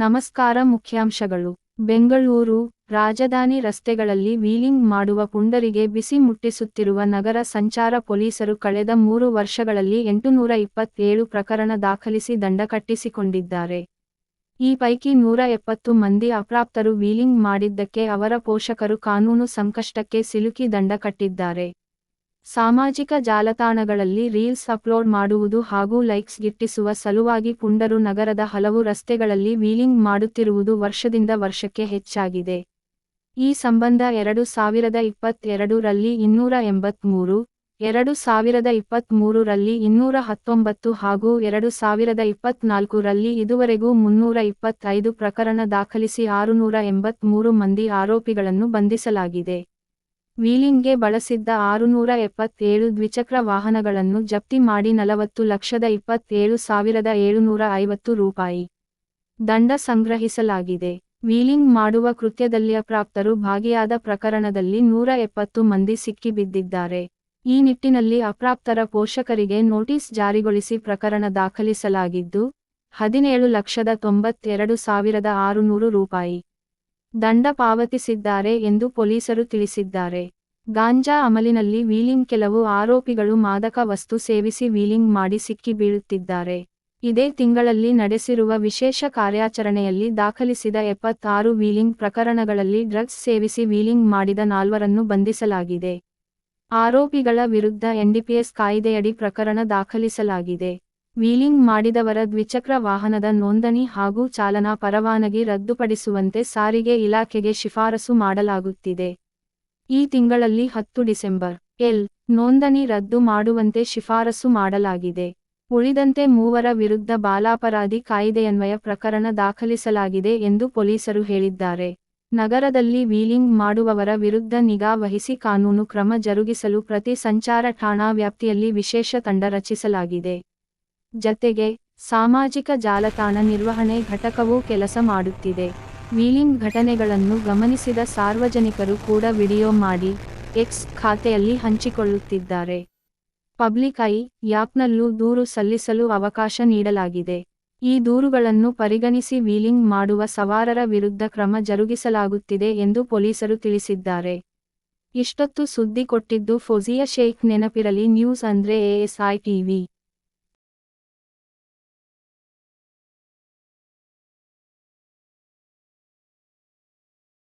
ನಮಸ್ಕಾರ ಮುಖ್ಯಾಂಶಗಳು. ಬೆಂಗಳೂರು, ರಾಜಧಾನಿ ರಸ್ತೆಗಳಲ್ಲಿ ವೀಲಿಂಗ್ ಮಾಡುವ ಪುಂಡರಿಗೆ ಬಿಸಿ ಮುಟ್ಟಿಸುತ್ತಿರುವ ನಗರ ಸಂಚಾರ ಪೊಲೀಸರು ಕಳೆದ ಮೂರು ವರ್ಷಗಳಲ್ಲಿ ಎಂಟುನೂರ ಇಪ್ಪತ್ತೇಳು ಪ್ರಕರಣ ದಾಖಲಿಸಿ ದಂಡ ಕಟ್ಟಿಸಿಕೊಂಡಿದ್ದಾರೆ. ಈ ಪೈಕಿ ನೂರ ಎಪ್ಪತ್ತು ಮಂದಿ ಅಪ್ರಾಪ್ತರು ವೀಲಿಂಗ್ ಮಾಡಿದ್ದಕ್ಕೆ ಅವರ ಪೋಷಕರು ಕಾನೂನು ಸಂಕಷ್ಟಕ್ಕೆ ಸಿಲುಕಿ ದಂಡ ಕಟ್ಟಿದ್ದಾರೆ. ಸಾಮಾಜಿಕ ಜಾಲತಾಣಗಳಲ್ಲಿ ರೀಲ್ಸ್ ಅಪ್ಲೋಡ್ ಮಾಡುವುದು ಹಾಗೂ ಲೈಕ್ಸ್ ಗಿಟ್ಟಿಸುವ ಸಲುವಾಗಿ ಪುಂಡರು ನಗರದ ಹಲವು ರಸ್ತೆಗಳಲ್ಲಿ ವೀಲಿಂಗ್ ಮಾಡುತ್ತಿರುವುದು ವರ್ಷದಿಂದ ವರ್ಷಕ್ಕೆ ಹೆಚ್ಚಾಗಿದೆ. ಈ ಸಂಬಂಧ ಎರಡು ಸಾವಿರದ ಇಪ್ಪತ್ತೆರಡರಲ್ಲಿ ಇನ್ನೂರ ಎಂಬತ್ಮೂರು, ಎರಡು ಸಾವಿರದ ಇಪ್ಪತ್ಮೂರು ರಲ್ಲಿ ಇನ್ನೂರ ಹತ್ತೊಂಬತ್ತು ಹಾಗೂ ಎರಡು ಸಾವಿರದ ಇಪ್ಪತ್ನಾಲ್ಕು ರಲ್ಲಿ ಇದುವರೆಗೂ ಮುನ್ನೂರ ಇಪ್ಪತ್ತೈದು ಪ್ರಕರಣ ದಾಖಲಿಸಿ ಆರುನೂರ ಎಂಬತ್ಮೂರು ಮಂದಿ ಆರೋಪಿಗಳನ್ನು ಬಂಧಿಸಲಾಗಿದೆ. ವೀಲಿಂಗ್ಗೆ ಬಳಸಿದ್ದ ಆರುನೂರ ಎಪ್ಪತ್ತೇಳು ದ್ವಿಚಕ್ರ ವಾಹನಗಳನ್ನು ಜಪ್ತಿ ಮಾಡಿ ನಲವತ್ತು ಲಕ್ಷದ ಇಪ್ಪತ್ತೇಳು ಸಾವಿರದ ಏಳುನೂರ ಐವತ್ತು ರೂಪಾಯಿ ದಂಡ ಸಂಗ್ರಹಿಸಲಾಗಿದೆ. ವೀಲಿಂಗ್ ಮಾಡುವ ಕೃತ್ಯದಲ್ಲಿ ಅಪ್ರಾಪ್ತರು ಭಾಗಿಯಾದ ಪ್ರಕರಣದಲ್ಲಿ ನೂರ ಎಪ್ಪತ್ತು ಮಂದಿ ಸಿಕ್ಕಿಬಿದ್ದಿದ್ದಾರೆ. ಈ ನಿಟ್ಟಿನಲ್ಲಿ ಅಪ್ರಾಪ್ತರ ಪೋಷಕರಿಗೆ ನೋಟಿಸ್ ಜಾರಿಗೊಳಿಸಿ ಪ್ರಕರಣ ದಾಖಲಿಸಲಾಗಿದ್ದು, ಹದಿನೇಳು ಲಕ್ಷದ ತೊಂಬತ್ತೆರಡು ಸಾವಿರದ ಆರುನೂರು ರೂಪಾಯಿ ದಂಡ ಪಾವತಿಸಿದ್ದಾರೆ ಎಂದು ಪೊಲೀಸರು ತಿಳಿಸಿದ್ದಾರೆ. ಗಾಂಜಾ ಅಮಲಿನಲ್ಲಿ ವೀಲಿಂಗ್ ಕೆಲವು ಆರೋಪಿಗಳು ಮಾದಕ ವಸ್ತು ಸೇವಿಸಿ ವೀಲಿಂಗ್ ಮಾಡಿ ಸಿಕ್ಕಿ ಬೀಳುತ್ತಿದ್ದಾರೆ. ಇದೇ ತಿಂಗಳಲ್ಲಿ ನಡೆಸಿರುವ ವಿಶೇಷ ಕಾರ್ಯಾಚರಣೆಯಲ್ಲಿ ದಾಖಲಿಸಿದ ಎಪ್ಪತ್ತಾರು ವೀಲಿಂಗ್ ಪ್ರಕರಣಗಳಲ್ಲಿ ಡ್ರಗ್ಸ್ ಸೇವಿಸಿ ವೀಲಿಂಗ್ ಮಾಡಿದ ನಾಲ್ವರನ್ನು ಬಂಧಿಸಲಾಗಿದೆ. ಆರೋಪಿಗಳ ವಿರುದ್ಧ ಎನ್ಡಿಪಿಎಸ್ ಕಾಯ್ದೆಯಡಿ ಪ್ರಕರಣ ದಾಖಲಿಸಲಾಗಿದೆ. ವೀಲಿಂಗ್ ಮಾಡಿದವರ ದ್ವಿಚಕ್ರ ವಾಹನದ ನೋಂದಣಿ ಹಾಗೂ ಚಾಲನಾ ಪರವಾನಗಿ ರದ್ದುಪಡಿಸುವಂತೆ ಸಾರಿಗೆ ಇಲಾಖೆಗೆ ಶಿಫಾರಸು ಮಾಡಲಾಗುತ್ತಿದೆ. ಈ ತಿಂಗಳಲ್ಲಿ ಹತ್ತು ಡಿಸೆಂಬರ್ ಎಲ್ ನೋಂದಣಿ ರದ್ದು ಮಾಡುವಂತೆ ಶಿಫಾರಸು ಮಾಡಲಾಗಿದೆ. ಉಳಿದಂತೆ ಮೂವರ ವಿರುದ್ಧ ಬಾಲಾಪರಾಧಿ ಕಾಯ್ದೆಯನ್ವಯ ಪ್ರಕರಣ ದಾಖಲಿಸಲಾಗಿದೆ ಎಂದು ಪೊಲೀಸರು ಹೇಳಿದ್ದಾರೆ. ನಗರದಲ್ಲಿ ವೀಲಿಂಗ್ ಮಾಡುವವರ ವಿರುದ್ಧ ನಿಗಾ ವಹಿಸಿ ಕಾನೂನು ಕ್ರಮ ಜರುಗಿಸಲು ಪ್ರತಿ ಸಂಚಾರ ಠಾಣಾ ವ್ಯಾಪ್ತಿಯಲ್ಲಿ ವಿಶೇಷ ತಂಡ ರಚಿಸಲಾಗಿದೆ. ಜತೆಗೆ, ಸಾಮಾಜಿಕ ಜಾಲತಾಣ ನಿರ್ವಹಣೆ ಘಟಕವೂ ಕೆಲಸ ಮಾಡುತ್ತಿದೆ. ವೀಲಿಂಗ್ ಘಟನೆಗಳನ್ನು ಗಮನಿಸಿದ ಸಾರ್ವಜನಿಕರು ಕೂಡ ವಿಡಿಯೋ ಮಾಡಿ ಎಕ್ಸ್ ಖಾತೆಯಲ್ಲಿ ಹಂಚಿಕೊಳ್ಳುತ್ತಿದ್ದಾರೆ. ಪಬ್ಲಿಕ್ ಐ ಯಾಪ್ನಲ್ಲೂ ದೂರು ಸಲ್ಲಿಸಲು ಅವಕಾಶ ನೀಡಲಾಗಿದೆ. ಈ ದೂರುಗಳನ್ನು ಪರಿಗಣಿಸಿ ವೀಲಿಂಗ್ ಮಾಡುವ ಸವಾರರ ವಿರುದ್ಧ ಕ್ರಮ ಜರುಗಿಸಲಾಗುತ್ತಿದೆ ಎಂದು ಪೊಲೀಸರು ತಿಳಿಸಿದ್ದಾರೆ. ಇಷ್ಟೊತ್ತು ಸುದ್ದಿ ಕೊಟ್ಟಿದ್ದು ಫೋಜಿಯಾ ಶೇಖ್, ನೆನಪಿರಲಿ, ನ್ಯೂಸ್ ಅಂದ್ರೆ ಎಎಸ್ಐ ಟಿವಿ